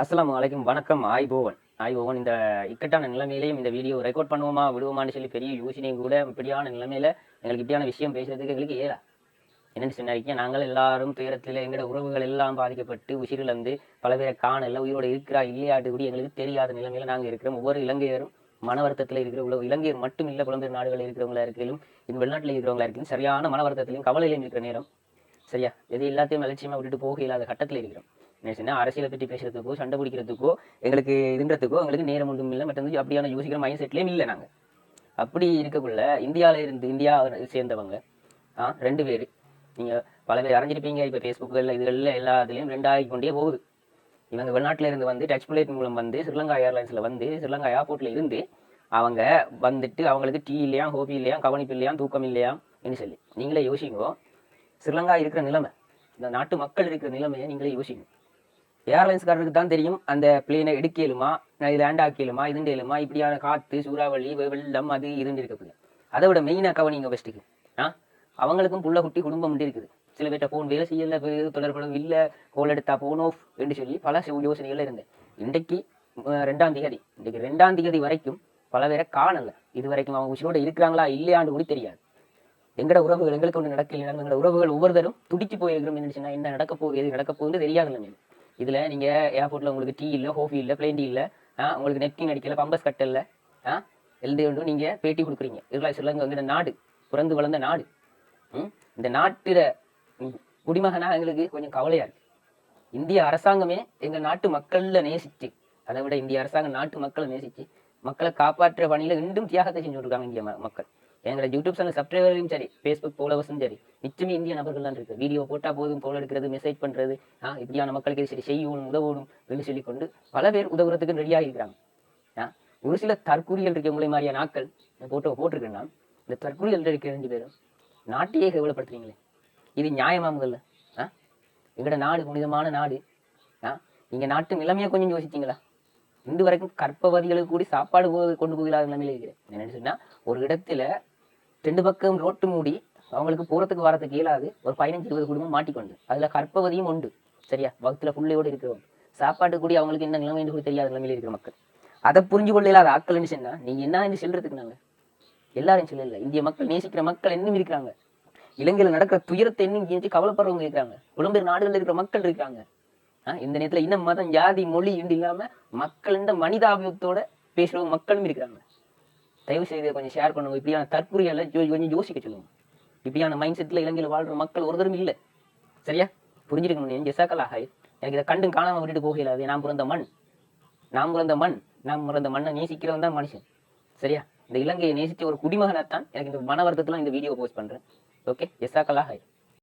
அஸ்லாம் அலைக்கும். வணக்கம். ஆய்போவன் ஆய்போவன் இந்த இக்கட்டான நிலைமையிலையும் இந்த வீடியோ ரெக்கார்ட் பண்ணுவோமா விடுவோமான்னு சொல்லி பெரிய யோசனையும் கூட இப்படியான நிலைமையில எங்களுக்கு இப்படியான விஷயம் பேசுறதுக்கு எங்களுக்கு ஏலா என்னன்னு சொன்னாரிக்க நாங்கள் எல்லாரும் துயரத்தில் எங்களோட உறவுகள் எல்லாம் பாதிக்கப்பட்டு உசிரிழந்து பல பேரை காணல உயிரோட இருக்கிறா இல்லையாட்டு கூட எங்களுக்கு தெரியாத நிலைமையில நாங்கள் இருக்கிறோம். ஒவ்வொரு இலங்கையரும் மன வருத்தத்தில் இருக்கிற உள்ள இலங்கையர் மட்டும் இல்லை புலம்பெயர் நாடுகளில் இருக்கிறவங்களா இருக்கையிலும் இந்த வெளிநாட்டில் இருக்கிறவங்களா இருக்கையிலும் சரியான மன வருத்தத்திலையும் கவலையிலையும் இருக்கிற நேரம் சரியா? எது எல்லாத்தையும் அலட்சியமா விட்டுட்டு போக இல்லாத கட்டத்தில் இருக்கிறோம். என்ன சொன்னா அரசியலை பற்றி பேசுறதுக்கோ சண்டை பிடிக்கிறதுக்கோ எங்களுக்கு இதுன்றதுக்கோ எங்களுக்கு நேரம் ஒன்றும் இல்லை. மற்றது அப்படியான யோசிக்கிற மைண்ட் செட்லேயும் இல்லை நாங்கள் அப்படி இருக்கக்குள்ள இந்தியாவில் இருந்து இந்தியா சேர்ந்தவங்க ஆ ரெண்டு பேர். நீங்கள் பல பேர் அறிஞ்சிருப்பீங்க இப்போ ஃபேஸ்புக்கில் இதுகளில் எல்லா இதுலேயும் ரெண்டாகி கொண்டே போகுது. இவங்க வெளிநாட்டில் இருந்து வந்து டச் பிளேட் மூலம் வந்து ஸ்ரீலங்கா ஏர்லைன்ஸில் வந்து ஸ்ரீலங்கா ஏர்போர்ட்டில் இருந்து அவங்க வந்துட்டு அவங்களுக்கு டீ இல்லையா ஹோபி இல்லையா கவனிப்பு இல்லையா தூக்கம் இல்லையா என்று சொல்லி. நீங்களே யோசிங்கோ ஸ்ரீலங்கா இருக்கிற நிலைமை இந்த நாட்டு மக்கள் இருக்கிற நிலைமையை நீங்களே யோசிங்க. ஏர்லைன்ஸ்காரருக்கு தான் தெரியும். அந்த பிளேனை எடுக்கலுமா இது லேண்ட் ஆக்கலுமா இதுண்டேலுமா இப்படியான காற்று சூறாவளி வெள்ளம் அது இருந்து இருக்குது அதை விட மெயினாக கவனிங்க ஃபஸ்ட்டுக்கு ஆ? அவங்களுக்கும் புள்ள குட்டி குடும்பம் மட்டும் இருக்குது. சில பேர்ட்ட ஃபோன் வேலை செய்யல தொடர்பு இல்லை கோல் எடுத்தா ஃபோன் ஆஃப் என்று சொல்லி பல யோசனைகள் இருந்தேன் இன்றைக்கு ரெண்டாம் தேதி இன்றைக்கு ரெண்டாம் தேதி வரைக்கும் பல பேரை காணலை. இது வரைக்கும் அவங்க உயிரோட இருக்கிறாங்களா இல்லையான்னு கூட தெரியாது. எங்கட உறவுகள் எங்களுக்கு ஒன்று நடக்கல எங்களோட உறவுகள் ஒவ்வொருத்தரும் துடிச்சு போயிருக்கிறோம் என்ன என்ன நடக்க போகுது எது நடக்க போகுதுன்னு தெரியாதுல்ல இதுல நீங்க ஏர்போர்ட்ல உங்களுக்கு டீ இல்ல ஹோஃபி இல்லை பிளேன் டீ இல்லை ஆ, உங்களுக்கு நெட்டிங் அடிக்கல பம்பஸ் கட்டல ஆ எழுதி ஒன்றும் நீங்க பேட்டி கொடுக்குறீங்க. இதெல்லாம் சொல்லுங்க வந்து நாடு பிறந்து வளர்ந்த நாடு. ம்? இந்த நாட்டில் குடிமகனாக குடிமகனா எங்களுக்கு கொஞ்சம் கவலையா இருக்கு. இந்திய அரசாங்கமே எங்க நாட்டு மக்கள்ல நேசிச்சு அதை விட இந்திய அரசாங்கம் நாட்டு மக்களை நேசிச்சு மக்களை காப்பாற்றுற பணியில இன்னும் தியாகத்தை செஞ்சு கொடுக்காங்க இந்திய மக்கள். எங்களோட யூடியூப் சேனல் சப்ஸ்கிரைபரையும் சரி ஃபேஸ்புக் ஃபாலோவர்ஸும் சரி நிச்சயமே இந்திய நபர்கள் தான் இருக்கு. வீடியோ போட்டால் போதும் போல எடுக்கிறது மெசேஜ் பண்றது. ஆ இப்படியான மக்களுக்கு இது சரி செய்யணும் உதவணும் என்று சொல்லி கொண்டு பல பேர் உதவுறதுக்கு ரெடியாக இருக்கிறாங்க ஆ ஒரு சில தற்கூறிகள் இருக்க உங்களை மாதிரியான நாட்கள் போட்டோ போட்டிருக்கேன்னா இந்த தற்கூறிகள் இருக்கிற ரெண்டு பேரும் நாட்டையே கேவலப்படுத்துறீங்களே. இது நியாயமா முதல்ல? ஆ எங்களோட நாடு புனிதமான நாடு. ஆ நீங்க நாட்டு நிலைமையை கொஞ்சம் யோசிச்சீங்களா? இன்று வரைக்கும் கற்பவதிகளுக்கு கூடி சாப்பாடு போ- கொண்டு போகிறார்கள் நிலைமையில இருக்கிறேன். என்னன்னு சொன்னா ஒரு இடத்துல ரெண்டு பக்கம் ரோட்டு மூடி அவங்களுக்கு போறதுக்கு வரதுக்கு இயலாது. ஒரு பதினஞ்சு இருபது குடும்பம் மாட்டிக்கொண்டு. அதுல கற்பவதியும் உண்டு. சரியா? வகுத்துல புள்ளையோடு இருக்கிறவங்க. சாப்பாட்டு கூடி அவங்களுக்கு என்ன நிலைமை என்று கூட தெரியாத நிலைமையில இருக்கிற மக்கள். அதை புரிஞ்சு கொள்ள இல்லாத ஆட்கள்னு சொன்னா நீங்க என்ன என்று சொல்றதுக்கு நாங்க எல்லாரும் சொல்லல இந்திய மக்கள் நேசிக்கிற மக்கள் இன்னும் இருக்கிறாங்க. இலங்கையில நடக்கிற துயரத்தை இன்னும் இங்கே கவலைப்படுறவங்க இருக்கிறாங்க. புலம்பெயர் நாடுகள்ல இருக்கிற மக்கள் இருக்காங்க இந்த நேரத்துல இன்னும் மதம் ஜாதி மொழி இண்டு இல்லாம மக்கள் இந்த மனிதாபியத்தோட பேசுறவங்க மக்களும் இருக்கிறாங்க. தயவு செய்து கொஞ்சம் ஷேர் பண்ணுங்க. இப்படியான தற்கொலைகளை கொஞ்சம் யோசிக்க சொல்லுங்க. இப்படியான மைண்ட் செட்ல இலங்கையில் வாழ்ற மக்கள் ஒருத்தரும் இல்லை. சரியா? புரிஞ்சிருக்கணும் ஜெசாக்கலாக எனக்கு இதை கண்டும் காணாம விட்டுட்டு போகலாது. நான் பிறந்த மண். நாம் பிறந்த மண். நாம் பிறந்த மண்ணை நேசிக்கிறவன் தான் மனுஷன். சரியா? இந்த இலங்கையை நேசித்த ஒரு குடிமகனாத்தான் எனக்கு இந்த மன வருத்தத்தில் இந்த வீடியோ போஸ்ட் பண்றேன். ஓகே ஜெசாக்கலாக